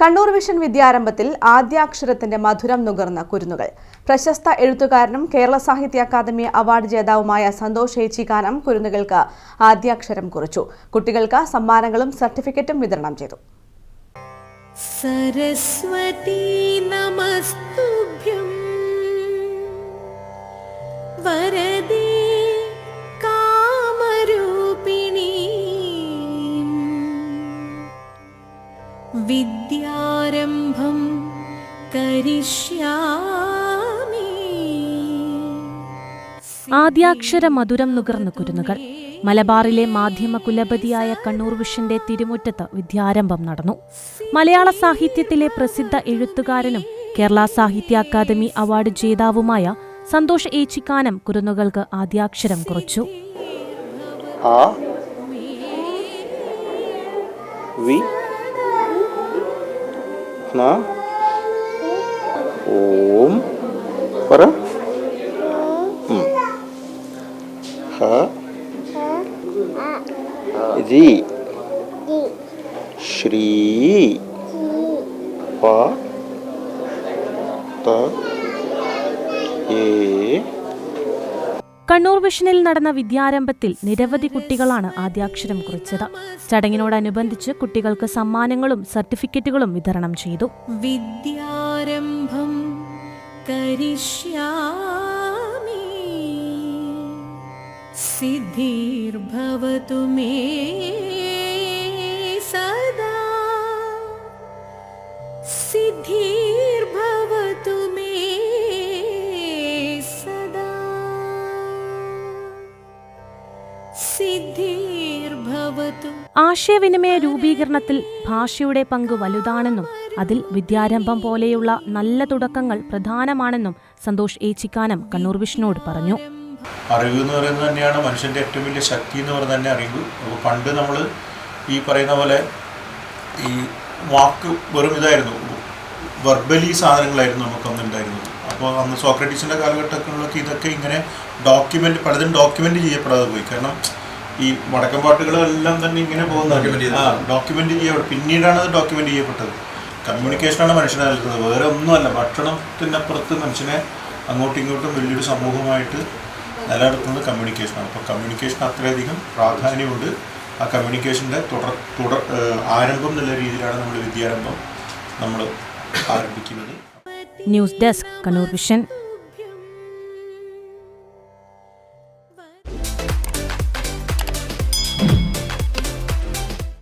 Kannur vision വിദ്യാരംഭത്തിൽ ആദ്യാക്ഷരത്തിന്റെ മധുരം നുകർന്ന കുരുന്നുകൾ. പ്രശസ്ത എഴുത്തുകാരനും കേരള സാഹിത്യ അക്കാദമി അവാർഡ് ജേതാവുമായ സന്തോഷ് ഏച്ചിക്കാനം കുരുന്നുകൾക്ക് ആദ്യാക്ഷരം കുറിച്ചു. കുട്ടികൾക്ക് സമ്മാനങ്ങളും സർട്ടിഫിക്കറ്റും വിതരണം ചെയ്തു. സരസ്വതി നമസ്തുഭ്യം. വര विद्यारम्भं करिष्यामि ആദ്യാക്ഷര മധുരം നുകർന്നു കുരുന്നുകൾ മലബാറിലെ മാധ്യമ കുലപതിയായ കണ്ണൂർ വിഷന്റെ തിരുമുറ്റത്ത് വിദ്യാരംഭം നടന്നു മലയാള സാഹിത്യത്തിലെ പ്രസിദ്ധ എഴുത്തുകാരനും കേരള സാഹിത്യ അക്കാദമി അവാർഡ് ജേതാവുമായ സന്തോഷ് ഏച്ചിക്കാനം കുരുന്നുകൾക്ക് ആദ്യാക്ഷരം കുറിച്ചു ആ വി ന ഓം പറ ഉം. ഹ രി ശ്രീ പ ത ഏ കണ്ണൂർ വിഷനിൽ നടന്ന വിദ്യാരംഭത്തിൽ നിരവധി കുട്ടികളാണ് ആദ്യാക്ഷരം കുറിച്ചത്. ചടങ്ങിനോടനുബന്ധിച്ച് കുട്ടികൾക്ക് സമ്മാനങ്ങളും സർട്ടിഫിക്കറ്റുകളും വിതരണം ചെയ്തു. വിദ്യാരംഭം കരിഷ്യാമി സദാ സിദ്ധി ആശയവിനിമയ രൂപീകരണത്തിൽ ഭാഷയുടെ പങ്ക് വലുതാണെന്നും അതിൽ വിദ്യാരംഭം പോലെയുള്ള നല്ല തുടക്കങ്ങൾ പ്രധാനമാണെന്നും സന്തോഷ് ഏച്ചിക്കാനം കണ്ണൂർ വിഷ്ണുവോട് പറഞ്ഞു. അറിവ് എന്ന് പറയുന്നത് തന്നെയാണ് മനുഷ്യന്റെ ഏറ്റവും വലിയ ശക്തി എന്ന് പറയുന്നത് തന്നെ അറിവ് അപ്പോൾ പണ്ട് നമ്മൾ ഈ പറയുന്ന പോലെ ഈ വാക്ക് വെറും ഇതായിരുന്നു. വെർബലി സാധനങ്ങളായിരുന്നു നമുക്ക് അന്ന് ഉണ്ടായിരുന്നത്. അപ്പോൾ അന്ന് സോക്രട്ടീസിന്റെ കാലഘട്ടങ്ങളിലൊക്കെ ഇതൊക്കെ ഇങ്ങനെ ഡോക്യുമെന്റ് പലതും ഡോക്യുമെന്റ് ചെയ്യപ്പെടാതെ പോയി. കാരണം ഈ വടക്കൻ പാട്ടുകളെല്ലാം തന്നെ ഇങ്ങനെ പോകുന്നത് ആ ഡോക്യുമെന്റ് ചെയ്യപ്പെട്ടു പിന്നീടാണ് അത് ഡോക്യുമെന്റ് ചെയ്യപ്പെട്ടത്. കമ്മ്യൂണിക്കേഷനാണ് മനുഷ്യനെ നൽകുന്നത് വേറെ ഒന്നുമല്ല. ഭക്ഷണത്തിനപ്പുറത്ത് മനുഷ്യനെ അങ്ങോട്ടും ഇങ്ങോട്ടും വലിയൊരു സമൂഹമായിട്ട് നിലനിർത്തുന്നത് കമ്മ്യൂണിക്കേഷനാണ് അപ്പോൾ കമ്മ്യൂണിക്കേഷൻ അത്രയധികം പ്രാധാന്യമുണ്ട്. ആ കമ്മ്യൂണിക്കേഷന്റെ തുടർ തുടർ ആരംഭം എന്നുള്ള രീതിയിലാണ് നമ്മൾ വിദ്യാരംഭം നമ്മൾ ആരംഭിക്കുന്നത്. News desk Kannur vision.